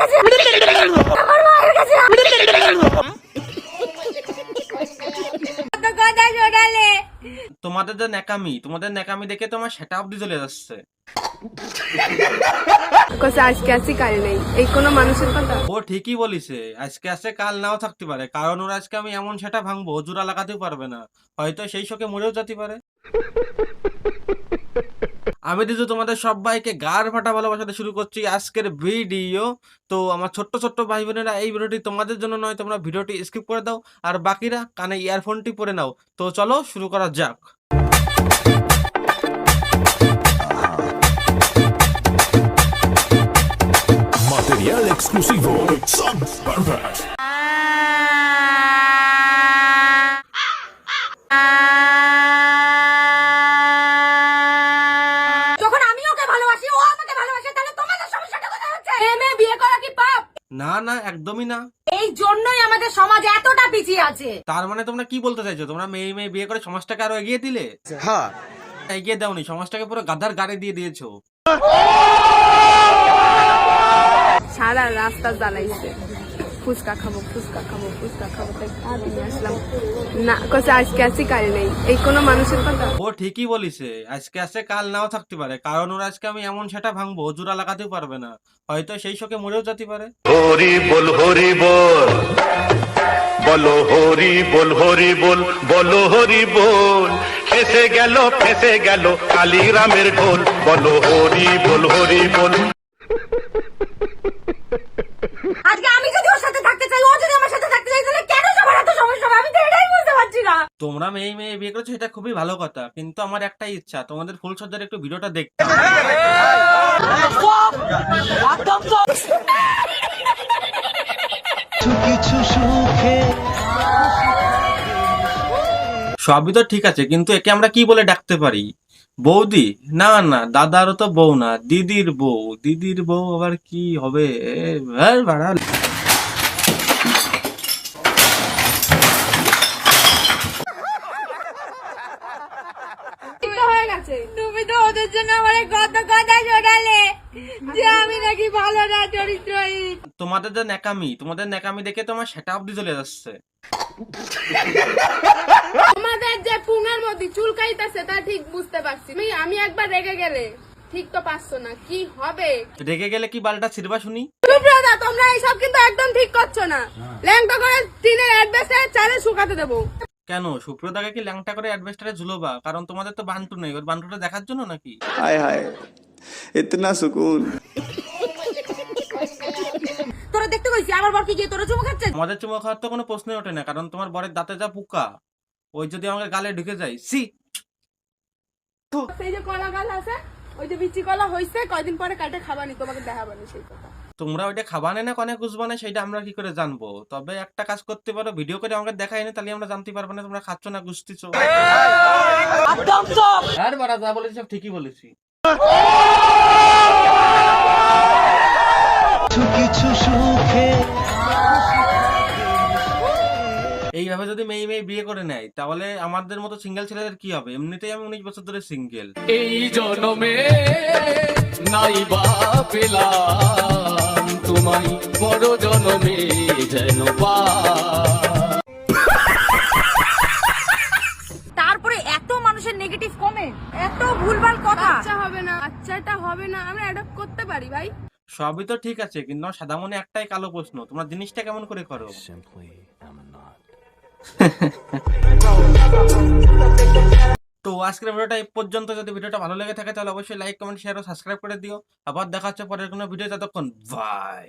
কাছে আমার মায়ের কাছে কথা শোনালে তোমাদের যে ন্যাকামি তোমাদের ন্যাকামি দেখে তোমার সেটা অব্দি চলে যাচ্ছে। আজকে কাল নেই। এই কোনো মানুষের কথা? ও ঠিকই বলিছে আজকে আসে কাল নাও থাকতে পারে। কারণ ওর আজকে আমি এমন সেটা ভাঙবো জোড়া লাগাতেও পারবে না। হয়তো সেই শোকে মরেও যেতে পারে। আমি দিদি তোমাদের সবাইকে গার ফাটা ভালোবাসাতে শুরু করছি আজকের ভিডিও। তো আমার ছোট্ট ছোট্ট ভাই বোনেরা এই ভিডিওটি তোমাদের জন্য নয়, তোমরা ভিডিওটি স্কিপ করে দাও। আর বাকিরা কানে ইয়ারফোনটি পরে নাও। তো চলো শুরু করা যাক. না না একদমই না। এই জন্যই আমাদের সমাজ এতটা পিছিয়ে আছে। তার মানে তোমরা কি বলতে চাইছো? তোমরা মেয়ে মেয়ে বিয়ে করে সমাজটাকে আরও এগিয়ে দিলে? হ্যাঁ। এগিয়ে দাওনি সমাজটাকে পুরো গাদার গাড়ি দিয়ে দিয়েছ। সারা রাস্তা জ্বালাইছে। ফুচকা খাব ফুচকা খাব ফুচকা খাব তাই নিয়ে আসলাম। না কসে আজকে আসি কাল নেই। এই কোনো মানুষের কথা? ও ঠিকই বলিছে আজকে আসে কাল নাও থাকতে পারে। কারণ ওর আজকে আমি এমন সেটা ভাঙবো জোড়া লাগাতেও পারবে না। হয়তো সেই শোকে মরেও যেতে পারে। হরি বল হরি বল। বলো হরি বল হরি বল। বলো হরি বল। ফেসে গেল ফেসে গেল কালীরামের ঢোল। বলো হরি বল হরি বল আজকে আমি যদি ওর সাথে থাকতে চাই ও যদি আমার সাথে থাকতে চাই তাহলে কেন সবার এত সমস্যা হবে? আমি তো এটাই বুঝতে পারছি না তোমরা মেয়ে মেয়ে বিয়ে করেছ, এটা খুবই ভালো কথা। কিন্তু আমার একটাই ইচ্ছা, তোমাদের ফুলসজ্জার একটু ভিডিওটা দেখতে। সবই তো ঠিক আছে, কিন্তু একে আমরা কি বলে ডাকতে পারি? বৌদি? না না, দাদারও তো বউ না, দিদির বউ দিদির বউ আবার কি হবে এ, ভ্যার বাড়া। হয়ে গেছে। তুমি তো ওদের জন্য আমার কত কথা শোনালে যে আমি নাকি ভালো না চরিত্রহীন। তোমাদের যে ন্যাকামি তোমাদের ন্যাকামি দেখে তোমার সেটা অব্দি চলে যাচ্ছে। তোমাদের যে পুঙের মধ্যে চুলকাইতেছে তা ঠিক বুঝতে পারছি। আমি আমি একবার রেগে গেলে ঠিক তো পারছ না কি হবে? রেগে গেলে কি বালটা ছিড়বা শুনি? তোমরা এইসব কিন্তু একদম ঠিক করছ না। ল্যাংটা করে টিনের অ্যাডভেস্টার চালে শুকাতে দেবো। কেন? সুপ্রদাকে কি ল্যাংটা করে অ্যাডভেস্টারে ঝুলোবা? কারণ তোমাদের তো বান্টু নেই। ওর বান্টুটা দেখার জন্য নাকি? হায় হায় ইতনা সুকুন। তোরা দেখতে কইছি আমার বর কি গিয়ে তোরা চুমু খাচ্ছিস? আমাদের চুমু খাওয়ার তো কোনো প্রশ্নই ওঠে না কারণ তোমার বরের দাঁতে যা পোকা ওই যদি আমাকে গালে ঢুকে যায় সি তো সেই যে কলা গাল আছে ওই যে বিচি কলা হইছে কয়দিন পরে কাটে খাবানি তোমাকে দেখাবানি সেই কথা। তোমরা ওইটা খাবানে না কনে কুসবানে সেটা আমরা কি করে জানব? তবে একটা কাজ করতে পারো ভিডিও করে আমাকে দেখাই না তাহলে আমরা জানতে পারব না তোমরা খাচ্ছ না গুস্তিছো আর বাড়া যা বলেছি সব ঠিকই বলেছি। যদি মেয়ে মেয়ে বিয়ে করে নেয় তাহলে আমাদের মতো সিঙ্গেল ছেলেদের কি হবে? এমনিতেই আমি উনিশ বছর ধরে সিঙ্গেল এই জনমে নাই পেলাম তোমায় বড় জনমে যেন তারপরে এত মানুষের নেগেটিভ কমেন্ট এত ভুলভাল কথা। আচ্ছা হবে না আচ্ছাটা হবে না আমরা অ্যাডপ্ট করতে পারি ভাই। সবই তো ঠিক আছে কিন্তু আমার সাদা মনে একটাই কালো প্রশ্ন তোমরা জিনিসটা কেমন করে করো? তো আজকের ভিডিওটা এই পর্যন্ত। যদি ভিডিওটা ভালো লেগে থাকে, তাহলে অবশ্যই লাইক কমেন্ট শেয়ার ও সাবস্ক্রাইব করে দিও। আবার দেখা হচ্ছে পরের কোনো ভিডিও ততক্ষণ বাই